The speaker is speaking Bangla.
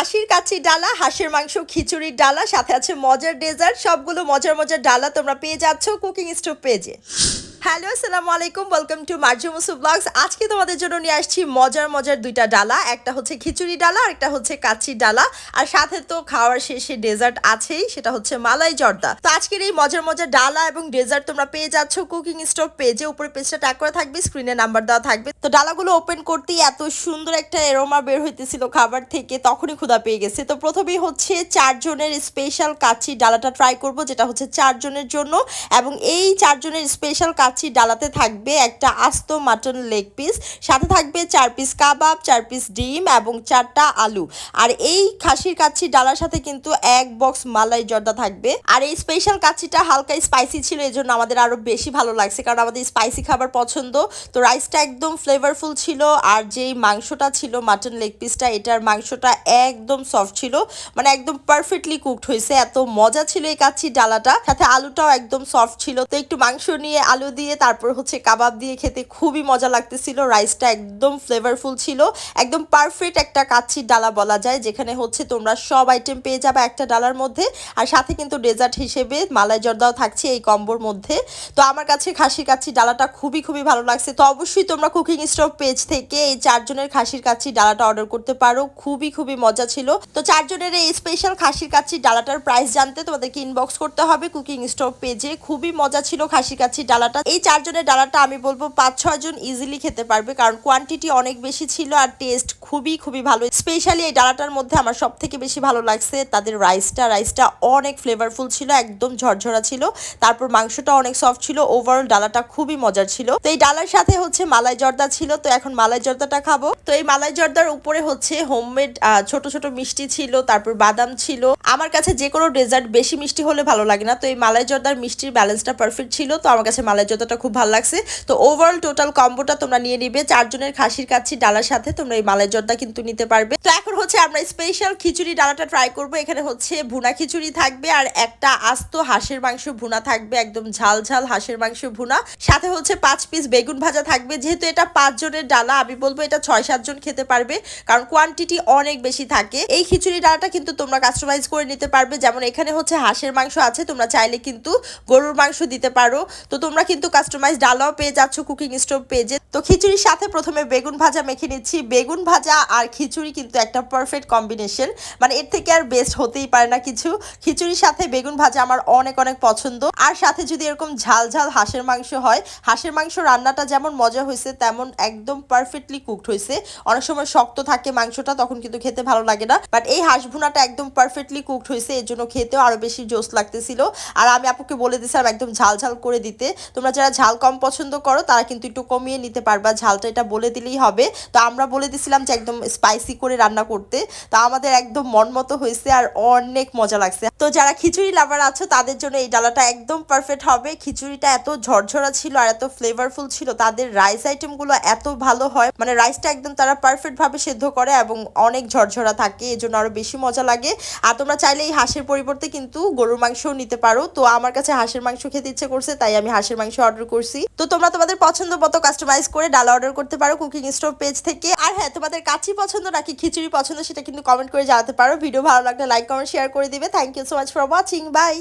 খাসির কাছে ডালা, হাঁসের মাংস, খিচুড়ির ডালা, সাথে আছে মজার ডেজার্ট। সবগুলো মজার মজার ডালা তোমরা পেয়ে যাচ্ছ কুকিং স্টোভ পেজে হ্যালো আসসালামু আলাইকুম welcome to Marju Musu blogs আজকে তোমাদের জন্য নিয়ে আসছি মজার মজার দুইটা ডালা, একটা হচ্ছে খিচুড়ি ডালা, আর একটা হচ্ছে কাচ্চি ডালা। আর সাথে তো খাওয়ার শেষে ডেজার্ট আছেই, সেটা হচ্ছে মালাই জর্দা। তো আজকের এই মজার মজার ডালা এবং ডেজার্ট তোমরা পেয়ে যাচ্ছ কুকিং স্টোভ পেজে উপরে পেজটা ট্যাগ করা থাকবে স্ক্রিনে নাম্বার দেওয়া থাকবে। তো ডালাগুলো ওপেন করতেই এত সুন্দর একটা এরোমা বের হইতেছিল খাবার থেকে, তখনই ক্ষুধা পেয়ে গেছে। তো প্রথমেই হচ্ছে চারজনের স্পেশাল কাচ্চি ডালাটা ট্রাই করব, যেটা হচ্ছে চারজনের জন্য। এবং এই চারজনের স্পেশাল কাচ্চি ডালাতে থাকবে একটা আস্ত মাটন লেগ পিস। সাথে থাকবে চার পিস কাবাব, চার পিস ডিম এবং চারটা আলু। আর এই খাসির কাচ্চি ডালার সাথে কিন্তু এক বক্স মালাই জর্দা থাকবে। আর এই স্পেশাল কাচ্চিটা হালকা স্পাইসি ছিল এই জন্য আমাদের আরও বেশি ভালো লাগছে। কারণ আমাদের স্পাইসি খাবার পছন্দ। তো রাইসটা একদম ফ্লেভারফুল ছিল, আর যেই মাংসটা ছিল, মাটন লেগ পিসটা, এটার মাংসটা একদম সফট ছিল। মানে একদম পারফেক্টলি কুকড হয়েছে। এত মজা ছিল এই কাচ্চি ডালাটা। সাথে আলুটাও একদম সফট ছিল। তো একটু মাংস নিয়ে আলু দিয়ে, তারপর হচ্ছে কাবাব দিয়ে খেতে খুবই মজা লাগতেছিল। রাইসটা একদম ফ্লেভারফুল ছিল। একদম পারফেক্ট একটা কাচ্ছির ডালা বলা যায়, যেখানে হচ্ছে তোমরা সব আইটেম পেয়ে যাবে একটা ডালার মধ্যে। আর সাথে কিন্তু ডেজার্ট হিসেবে মালাই জর্দাও থাকছে এই কম্বোর মধ্যে। তো আমার কাছে খাসির কাচ্চি ডালাটা খুবই খুবই ভালো লাগছে। তো অবশ্যই তোমরা কুকিং স্টোভ পেজ থেকে এই চারজনের খাসির কাচ্চি ডালাটা অর্ডার করতে পারো। খুবই খুবই মজা ছিল। তো চারজনের এই স্পেশাল খাসির কাচ্চি ডালাটার প্রাইস জানতে তোমাদেরকে ইনবক্স করতে হবে কুকিং স্টোভ পেজে খুবই মজা ছিল খাসি কাচ্চি ডালাটা। এই চারজনের ডালাটা আমি বলব পাঁচ ছয় জন ইজিলি খেতে পারবে, কারণ কোয়ান্টিটি অনেক বেশি ছিল আর টেস্ট খুবই খুবই ভালো। স্পেশালি এই ডালাটার মধ্যে আমার সব থেকে বেশি ভালো লাগছে তাদের রাইসটা রাইসটা অনেক ফ্লেভারফুল ছিল, একদম ঝরঝরা ছিল। তারপর মাংসটা অনেক সফট ছিল। ওভারঅল ডালাটা খুবই মজার ছিল। তো এই ডালার সাথে হচ্ছে মালাই জর্দা ছিল। তো এখন মালাই জর্দাটা খাব। তো এই মালাই জর্দার উপরে হচ্ছে হোমমেড ছোট ছোট মিষ্টি ছিল। তারপর বাদাম ছিল। আমার কাছে যে কোনো ডেজার্ট বেশি মিষ্টি হলে ভালো লাগে না। তো এই মালাই জর্দার মিষ্টির ব্যালেন্সটা পারফেক্ট ছিল। তো আমার কাছে মালাই জর্দাটা খুব ভালো লাগছে। তো ওভারঅল টোটাল কম্বোটা তোমরা নিয়ে নিবে। চারজনের খাসির কাচ্ছি ডালার সাথে তোমরা এই মালাই কিন্তু নিতে পারবে। তো এখন হচ্ছে আমরা স্পেশাল খিচুড়ি ডালাটা ট্রাই করব। এখানে হচ্ছে ভুনা খিচুড়ি থাকবে আর একটা আস্ত হাঁসের মাংস ভুনা থাকবে, একদম ঝাল ঝাল হাঁসের মাংস ভুনা। সাথে হচ্ছে পাঁচ পিস বেগুন ভাজা থাকবে। যেহেতু এটা পাঁচ জনের ডালা, আমি বলব এটা ছয় সাতজন খেতে পারবে, কারণ কোয়ান্টিটি অনেক বেশি থাকে। এই খিচুড়ি ডালাটা কিন্তু তোমরা কাস্টমাইজ করে নিতে পারবে। যেমন এখানে হচ্ছে হাঁসের মাংস আছে, তোমরা চাইলে কিন্তু গরুর মাংস দিতে পারো। তো তোমরা কিন্তু কাস্টমাইজ ডালাও পেয়ে যাচ্ছ কুকিং স্টোভ পেজে তো খিচুড়ির সাথে প্রথমে বেগুন ভাজা মেখে নিচ্ছি। বেগুন ভাজা আর খিচুড়ি কিন্তু একটা পারফেক্ট কম্বিনেশন মানে এর থেকে আর বেস্ট হতেই পারে না কিছু। খিচুড়ির সাথে বেগুন ভাজা আমার অনেক অনেক পছন্দ। আর সাথে যদি এরকম ঝাল ঝাল হাঁসের মাংস হয়, হাঁসের মাংস রান্নাটা যেমন মজা হয়েছে, তেমন একদম পারফেক্টলি কুকড হয়েছে। অনেক সময় শক্ত থাকে মাংসটা, তখন কিন্তু খেতে ভালো লাগে না। বাট এই হাঁস ভুনাটা একদম পারফেক্টলি কুকড হয়েছে, এর জন্য খেতেও আরও বেশি জোস লাগতেছিল। আর আমি আপুকে বলে দিছিলাম একদম ঝাল ঝাল করে দিতে। তোমরা যারা ঝাল কম পছন্দ করো, তারা কিন্তু একটু কমিয়ে নিতে পারবা। ঝালটা এটা বলে দিলেই হবে। তো আমরা বলে দিছিলাম যে একদম স্পাইসি করে রান্না করতে, তো আমাদের একদম মন মতো হয়েছে আর অনেক মজা লাগছে। তো যারা খিচুড়ি লাভার আছো, তাদের জন্য এই ডালাটা একদম পারফেক্ট হবে। খিচুড়িটা এত ঝরঝরা ছিল আর এত ফ্লেভারফুল ছিল, তাদের রাইস আইটেমগুলো এত ভালো হয়। মানে রাইসটা একদম তারা পারফেক্ট ভাবে সেদ্ধ করে এবং অনেক ঝরঝরা থাকে এই জন্য আরও বেশি মজা লাগে। আর তোমরা চাইলে এই হাঁসের পরিবর্তে কিন্তু গরুর মাংসও নিতে পারো। তো আমার কাছে হাঁসের মাংস খেতে ইচ্ছে করছে, তাই আমি হাঁসের মাংস অর্ডার করছি। তো তোমরা তোমাদের পছন্দ মতো কাস্টমাইজ করে ডালা অর্ডার করতে পারো কুকিং স্টোভ পেজ থেকে। আর হ্যাঁ তোমাদের কাচ্চি পছন্দ নাকি খিচুড়ি পছন্দ সেটা কিন্তু কমেন্ট করে জানাতে পারো। ভিডিও ভালো লাগলে লাইক কমেন্ট শেয়ার করে দিবে। Thank you so much for watching bye